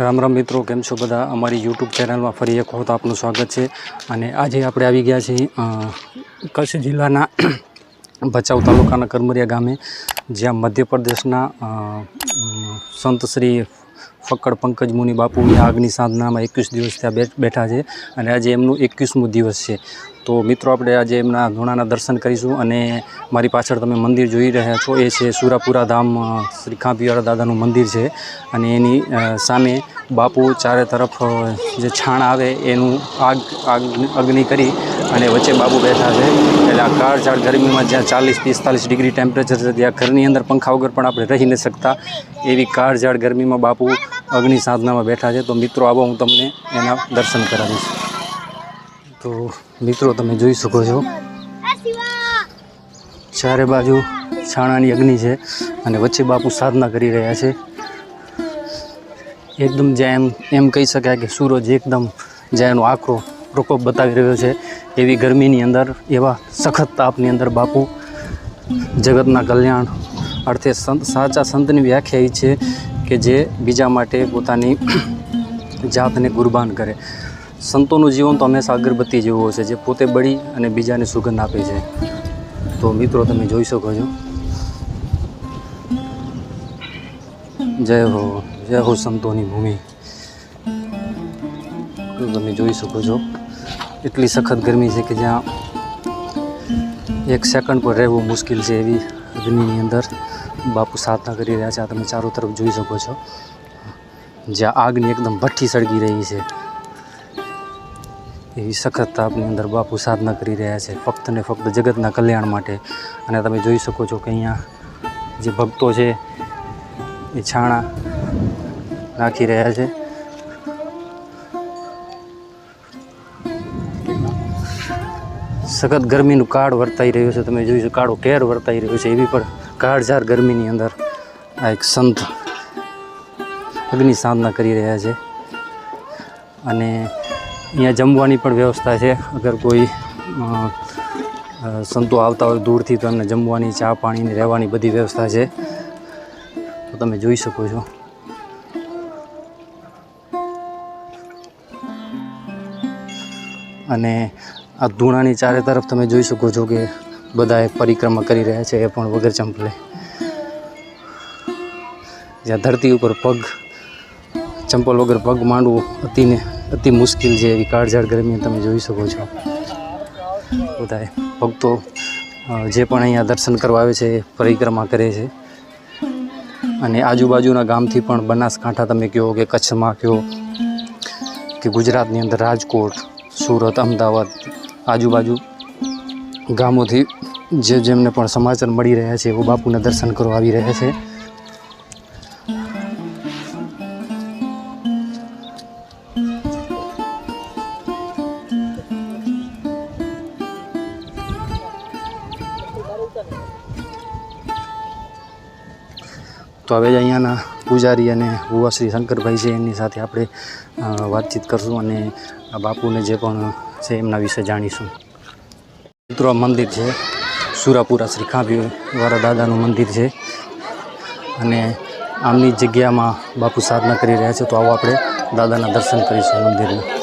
રામ રામ મિત્રો, કેમ છો બધા? અમારી યુટ્યુબ ચેનલમાં ફરી એક વખત આપનું સ્વાગત છે. અને આજે આપણે આવી ગયા છીએ કચ્છ જિલ્લાના ભચાઉ તાલુકાના કરમરિયા ગામે, જ્યાં મધ્યપ્રદેશના સંતશ્રી ફક્કડ પંકજ મુનિ બાપુ અહીંયા આગની સાધનામાં એકવીસ દિવસ ત્યાં બેઠા છે. અને આજે એમનું એકવીસમું દિવસ છે. તો મિત્રો, આપણે આજે એમના ધૂણાના દર્શન કરીશું અને મારી પાછળ તમે મંદિર જોઈ રહ્યા છો. એ છે સુરાપુરા ધામ શ્રી ખાંપીવાળા દાદાનું મંદિર છે અને એની સામે બાપુ ચારે તરફ જે છાણ આવે એનું આગ આગ, અગ્નિ કરી અને વચ્ચે બાપુ બેઠા છે. એટલે આ કાળઝાળ ગરમીમાં જ્યાં ચાલીસ પિસ્તાલીસ ડિગ્રી ટેમ્પરેચર છે, ત્યાં ઘરની અંદર પંખા વગર પણ આપણે રહી નથી શકતા એવી કાળઝાળ ગરમીમાં બાપુ અગ્નિ સાધનામાં બેઠા છે. તો મિત્રો, આવો હું તમને એના દર્શન કરાવીશ. તો મિત્રો, તમે જોઈ શકો છો. ચારે બાજુ છાણાની અગ્નિ છે અને વચ્ચે બાપુ સાધના કરી રહ્યા છે. એકદમ જ્યાં એમ એમ કહી શકાય કે સૂરજ એકદમ જ્યાં એનો આખો પ્રકોપ બતાવી રહ્યો છે, એવી ગરમીની અંદર, એવા સખત તાપની અંદર બાપુ જગતના કલ્યાણ અર્થે સંત સાચા સંતની વ્યાખ્યા એ છે કે જે બીજા માટે પોતાની જાતને કુરબાન કરે. સંતોનું જીવન તો હંમેશા અગરબત્તી જેવું છે, જે પોતે બળી અને બીજાને સુગંધ આપે છે. તો મિત્રો, તમે જોઈ શકો છો. જય હો જય હો સંતોની ભૂમિ. તમે જોઈ શકો છો, એટલી સખત ગરમી છે કે જ્યાં એક સેકન્ડ પર રહેવું મુશ્કેલ છે એવી અગ્નિની અંદર. બાપુ સાધના કરી રહ્યા છે, આ તમે ચારો તરફ જોઈ શકો છો. જ્યાં આગની એકદમ ભઠ્ઠી સળગી રહી છે. એવી સખત તાપની અંદર બાપુ સાધના કરી રહ્યા છે, ફક્ત ને ફક્ત જગતના કલ્યાણ માટે. અને તમે જોઈ શકો છો કે અહીંયા જે ભક્તો છે, એ છાણા નાખી રહ્યા છે. સખત ગરમીનું કાળ વર્તાઈ રહ્યું છે, તમે જોઈ શકો, કાળો કેર વર્તાઈ રહ્યો છે. એવી પણ કાળઝાર ગરમીની અંદર આ એક સંત અગ્નિ સાધના કરી રહ્યા છે. અને અહીંયા જમવાની પણ વ્યવસ્થા છે. અગર કોઈ સંતો આવતા હોય દૂરથી તો એમને જમવાની, ચા પાણીની રહેવાની બધી વ્યવસ્થા છે. તો તમે જોઈ શકો છો. અને આ ધૂણાની ચારે તરફ તમે જોઈ શકો છો કે બધા પરિક્રમા કરી રહ્યા છે, એ પણ વગર ચંપલે. જ્યાં ધરતી ઉપર પગ, ચંપલ વગર પગ માંડવું અતિને અતિ મુશ્કેલ છે એવી કાળઝાળ ગરમી તમે જોઈ શકો છો. બધાએ ભક્તો જે પણ અહીંયા દર્શન કરવા આવે છે પરિક્રમા કરે છે. અને આજુબાજુના ગામથી પણ બનાસકાંઠા તમે કહો કે કચ્છમાં કહો કે ગુજરાતની અંદર રાજકોટ, સુરત, અમદાવાદ આજુબાજુ ગામોથી જે જેમને પણ સમાચાર મળી રહ્યા છે એવો બાપુના દર્શન કરવા આવી રહ્યા છે. તો હવે અહીંયાના પૂજારી અને ભુવા શ્રી શંકરભાઈ છે, એમની સાથે આપણે વાતચીત કરશું અને આ બાપુને જે પણ છે એમના વિશે જાણીશું. મિત્રો મંદિર છે, સુરાપુરા શ્રી ખાંભી વાળા દાદાનું મંદિર છે. અને આમની જગ્યામાં બાપુ સાધના કરી રહ્યા છે, તો આવો આપણે દાદાના દર્શન કરીશું મંદિરના.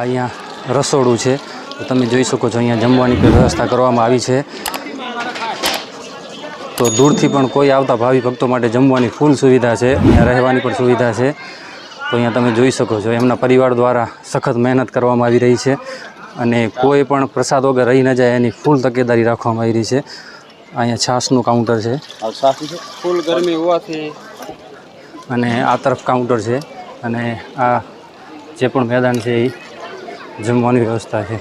આ અહીંયા રસોડું છે. તો તમે જોઈ શકો છો અહીંયા જમવાની પણ વ્યવસ્થા કરવામાં આવી છે. તો દૂરથી પણ કોઈ આવતા ભાવિ ભક્તો માટે જમવાની ફૂલ સુવિધા છે અહીંયા રહેવાની પણ સુવિધા છે. તો અહીંયા તમે જોઈ શકો છો એમના પરિવાર દ્વારા સખત મહેનત કરવામાં આવી રહી છે અને કોઈ પણ પ્રસાદ વગર રહી ન જાય એની ફૂલ તકેદારી રાખવામાં આવી રહી છે. અહીંયા છાશનું કાઉન્ટર છે? ફૂલ ગરમી હોવાથી. અને આ તરફ કાઉન્ટર છે અને આ જે પણ મેદાન છે એ જમવાની વ્યવસ્થા છે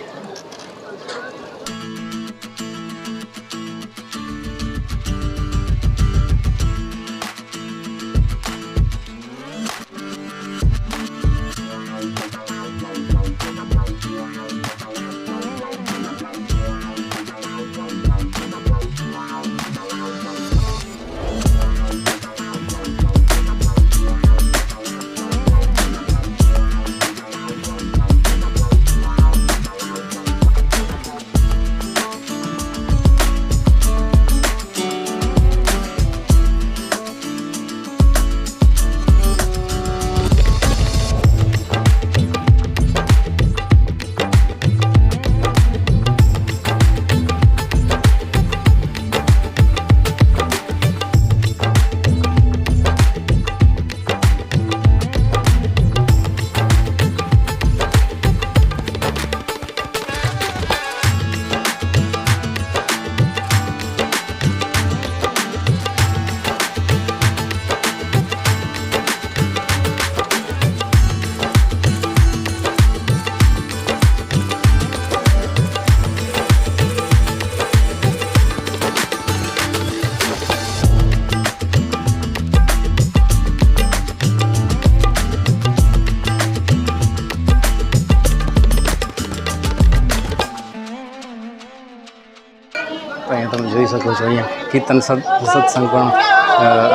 અહીંયા તમે જોઈ શકો છો અહીંયા કીર્તન સત્સંગ પણ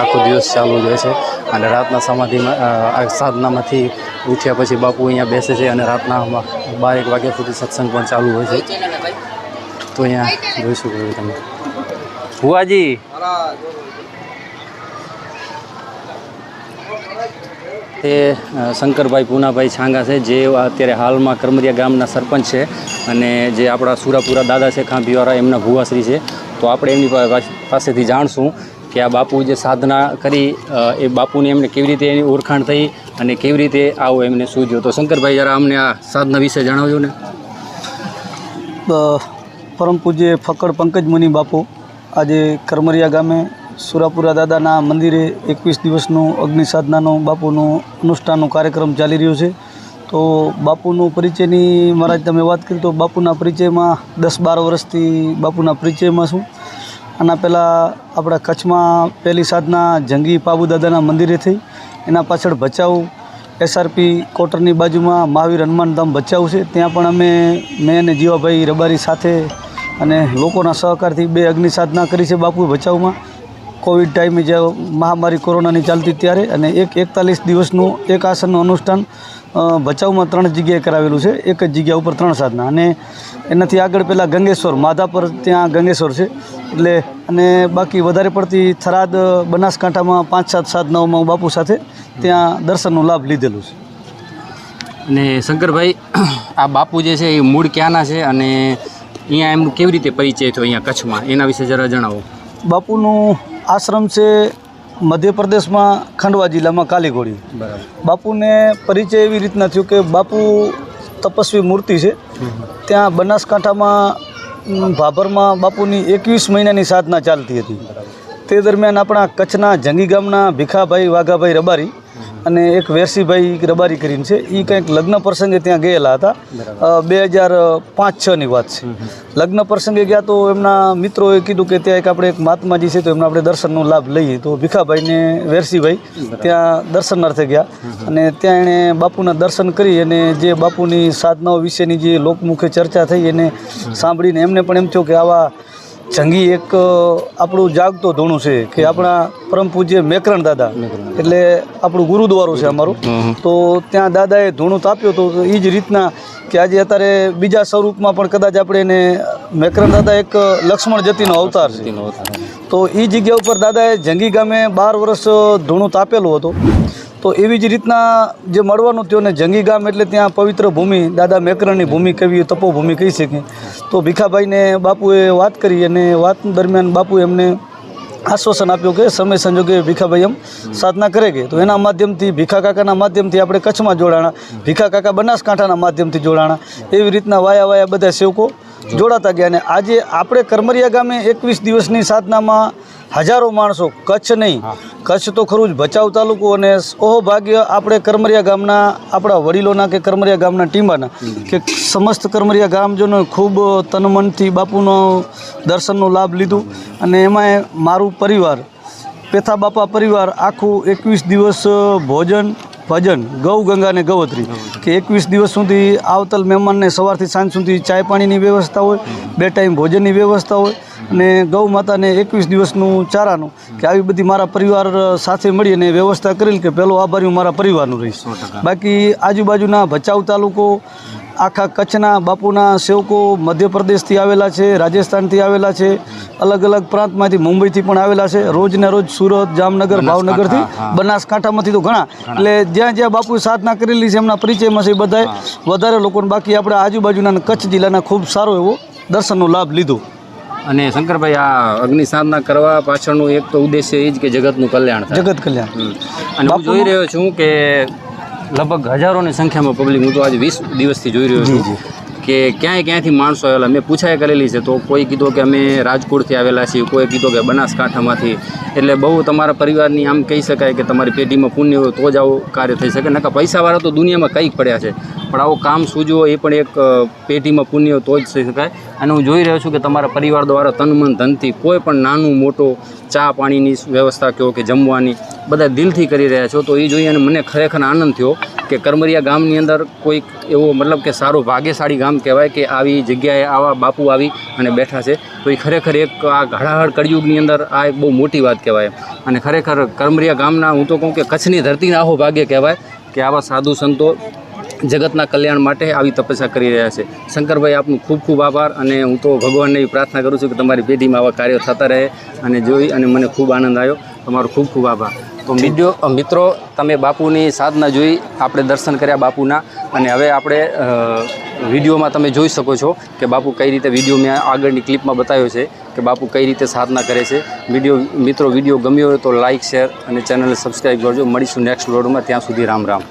આખો દિવસ ચાલુ જ હોય છે. અને રાતના સમાધિમાં સાધનામાંથી ઉઠ્યા પછી બાપુ અહીંયા બેસે છે અને રાતના બાર એક વાગ્યા સુધી સત્સંગ પણ ચાલુ હોય છે. તો અહીંયા જોઈ શકો છો તમે. ભુવાજી! તે શંકરભાઈ પૂનાભાઈ છાંગા છે, જે અત્યારે હાલમાં કરમરિયા ગામના સરપંચ છે અને જે આપણા સુરાપુરા દાદા છે, ખાંભીવાળા, એમના ભુવાશ્રી છે. તો આપણે એમની પાસેથી જાણશું કે આ બાપુ જે સાધના કરી એ બાપુની એમને કેવી રીતે એની ઓળખાણ થઈ અને કેવી રીતે આવો એમને સૂજ્યો. તો શંકરભાઈ, જરા અમને આ સાધના વિશે જણાવજો ને. પરમ પૂજ્ય ફકડ પંકજ મુનિ બાપુ આજે કરમરિયા ગામે સુરાપુરા દાદાના મંદિરે એકવીસ દિવસનું અગ્નિ સાધનાનો બાપુનું અનુષ્ઠાનનો કાર્યક્રમ ચાલી રહ્યો છે. તો બાપુનું પરિચયની મહારાજ તમે વાત કરી, તો બાપુના પરિચયમાં દસ બાર વર્ષથી બાપુના પરિચયમાં છું. આના પહેલાં આપણા કચ્છમાં પહેલી સાધના જંગી પાબુ દાદાના મંદિરે થઈ. એના પાછળ ભચાઉ એસઆરપી કોટરની બાજુમાં મહાવીર હનુમાનધામ ભચાઉ છે. ત્યાં પણ અમે મેં અને જીવાભાઈ રબારી સાથે અને લોકોના સહકારથી બે અગ્નિ સાધના કરી છે બાપુ ભચાઉમાં. કોવિડ ટાઈમે જે મહામારી કોરોનાની ચાલતી ત્યારે અને એક એકતાલીસ દિવસનું એક આસનનું અનુષ્ઠાન ભચાઉમાં ત્રણ જગ્યાએ કરાવેલું છે. એક જ જગ્યા ઉપર ત્રણ સાધના. અને એનાથી આગળ પહેલાં ગંગેશ્વર માધાપર ત્યાં ગંગેશ્વર છે. એટલે અને બાકી વધારે પડતી થરાદ બનાસકાંઠામાં પાંચ સાત સાધનાઓમાં બાપુ સાથે ત્યાં દર્શનનો લાભ લીધેલું છે. અને શંકરભાઈ આ બાપુ જે છે એ મૂળ ક્યાંના છે અને અહીંયા એમનું કેવી રીતે પરિચય થયો અહીંયા કચ્છમાં? એના વિશે જરા જણાવો. બાપુનું આશ્રમ છે મધ્યપ્રદેશમાં ખંડવા જિલ્લામાં કાલીઘોડી. બાપુને પરિચય એવી રીતના થયો કે બાપુ તપસ્વી મૂર્તિ છે. ત્યાં બનાસકાંઠામાં ભાભરમાં બાપુની એકવીસ મહિનાની સાધના ચાલતી હતી. તે દરમિયાન આપણા કચ્છના જંગી ગામના ભીખાભાઈ વાઘાભાઈ રબારી અને એક વેરસીભાઈ રબારી કરીને છે એ કંઈક લગ્ન પ્રસંગે ત્યાં ગયેલા હતા. બે હજાર પાંચ છની વાત છે. લગ્ન પ્રસંગે ગયા તો એમના મિત્રોએ કીધું કે ત્યાં એક આપણે એક મહાત્માજી છે તો એમના આપણે દર્શનનો લાભ લઈએ. તો ભીખાભાઈને વેરસીભાઈ ત્યાં દર્શનાર્થે ગયા. અને ત્યાં એણે બાપુના દર્શન કરી અને જે બાપુની સાધનાઓ વિશેની જે લોકમુખે ચર્ચા થઈ એને સાંભળીને એમને પણ એમ થયું કે આવા જંગી એક આપણું જાગતો ધૂણું છે કે આપણા પરમ પૂજ્ય મેકરણ દાદા. એટલે આપણું ગુરુદ્વારું છે અમારું. તો ત્યાં દાદાએ ધૂણું તાપ્યો તો એ જ રીતના કે આજે અત્યારે બીજા સ્વરૂપમાં પણ કદાચ આપણે એને મેકરણ દાદા એક લક્ષ્મણ જતીનો અવતાર છે. તો એ જગ્યા ઉપર દાદાએ જંગી ગામે બાર વર્ષ ધૂણું તાપેલું હતું. તો એવી જ રીતના જે મળવાનું થયું અને જંગી ગામ એટલે ત્યાં પવિત્ર ભૂમિ, દાદા મેકરણની ભૂમિ કહેવી તપોભૂમિ કહી શકીએ. તો ભીખાભાઈને બાપુએ વાત કરી અને વાત દરમિયાન બાપુ એમને આશ્વાસન આપ્યું કે સમય સંજોગે ભીખાભાઈ એમ સાધના કરે કે. તો એના માધ્યમથી, ભીખા કાકાના માધ્યમથી આપણે કચ્છમાં જોડાણા, ભીખા કાકા બનાસકાંઠાના માધ્યમથી જોડાણા, એવી રીતના વાયા વાયા બધા સેવકો જોડાતા ગયા. અને આજે આપણે કરમરિયા ગામે એકવીસ દિવસની સાધનામાં હજારો માણસો કચ્છ નહીં. કચ્છ તો ખરું જ ભચાઉ તાલુકો અને ઓહો ભાગ્ય આપણે કરમરિયા ગામના આપણા વડીલોના કે કરમરિયા ગામના ટીમાના કે સમસ્ત કરમરિયા ગામજનો ખૂબ તનમનથી બાપુનો દર્શનનો લાભ લીધું અને એમાં મારું પરિવાર પેથા બાપા પરિવાર આખું એકવીસ દિવસ ભોજન ભજન ગૌ ગંગા અને ગૌત્રી કે એકવીસ દિવસ સુધી આવતલ મહેમાનને સવારથી સાંજ સુધી ચાય પાણીની વ્યવસ્થા હોય બે ટાઈમ ભોજનની વ્યવસ્થા હોય અને ગૌ માતાને એકવીસ દિવસનું ચારાનું કે આવી બધી મારા પરિવાર સાથે મળી અને વ્યવસ્થા કરેલ કે પહેલો આભારી હું મારા પરિવારનું રહીશ. બાકી આજુબાજુના ભચાઉ તાલુકો આખા કચ્છના બાપુના સેવકો મધ્યપ્રદેશથી આવેલા છે રાજસ્થાનથી આવેલા છે અલગ અલગ પ્રાંતમાંથી મુંબઈથી પણ આવેલા છે. રોજને રોજ સુરત જામનગર ભાવનગરથી બનાસકાંઠામાંથી તો ઘણા. એટલે જ્યાં જ્યાં બાપુએ સાધના કરેલી છે એમના પરિચયમાં છે એ બધાએ. વધારે લોકોને બાકી આપણે આજુબાજુના કચ્છ જિલ્લાના ખૂબ સારો એવો દર્શનનો લાભ લીધો. અને શંકરભાઈ આ અગ્નિ સાધના કરવા પાછળનું એક તો ઉદ્દેશ્ય એ જ કે જગતનું કલ્યાણ જગત કલ્યાણ. અને હું જોઈ રહ્યો છું કે લગભગ હજારોની સંખ્યામાં પબ્લિક હું તો આજે વીસ દિવસથી જોઈ રહ્યો છું કે ક્યાંય ક્યાંયથી માણસો આવેલા. મેં પૂછાય કરેલી છે તો કોઈ કીધું કે અમે રાજકોટથી આવેલા છીએ કોઈ કીધું કે બનાસકાંઠામાંથી. એટલે બહુ તમારા પરિવારની આમ કહી શકાય કે તમારી પેઢીમાં પુણ્ય હોય તો જ આવું કાર્ય થઈ શકે. નકા પૈસાવાળા તો દુનિયામાં કંઈક પડ્યા છે. પણ આવું કામ સૂજવો, એ પણ એક પેઢીમાં પુણ્ય તો જ થઈ શકાય. અને હું જોઈ રહ્યો છું કે તમારા પરિવાર દ્વારા તન મન ધનથી કોઈ પણ નાનું, મોટો, ચા પાણીની વ્યવસ્થા કહો કે જમવાની, બધા દિલથી કરી રહ્યા છો. તો એ જોઈ અને મને ખરેખર આનંદ થયો કે કરમરિયા ગામની અંદર કોઈક એવો મતલબ કે સારો ભાગ્યશાળી ગામ કહેવાય કે આવી જગ્યાએ આવા બાપુ આવી અને બેઠા છે. તો એ ખરેખર એક આ ઘડાહડ કળિયુગની અંદર આ એક બહુ મોટી વાત કહેવાય. અને ખરેખર કરમરિયા ગામના હું તો કહું કે કચ્છની ધરતીના આહો ભાગ્ય કહેવાય કે આવા સાધુ સંતો જગતના કલ્યાણ માટે આવી તપસ્યા કરી રહ્યા છે. શંકરભાઈ, આપનું ખૂબ ખૂબ આભાર અને હું તો ભગવાનને એવી પ્રાર્થના કરું છું કે તમારી પેઢીમાં આવા કાર્યો થતા રહે અને જોઈ અને મને ખૂબ આનંદ આવ્યો. તમારો ખૂબ ખૂબ આભાર. તો વીડિયો મિત્રો, તમે બાપુની સાધના જોઈ, આપણે દર્શન કર્યા બાપુના અને હવે આપણે વિડીયોમાં તમે જોઈ શકો છો કે બાપુ કઈ રીતે વીડિયો મેં આગળની ક્લિપમાં બતાવ્યો છે કે બાપુ કઈ રીતે સાધના કરે છે. વીડિયો, મિત્રો, વીડિયો ગમ્યો હોય તો લાઇક શેર અને ચેનલને સબસ્ક્રાઈબ કરજો. મળીશું નેક્સ્ટ લોડમાં ત્યાં સુધી રામ રામ.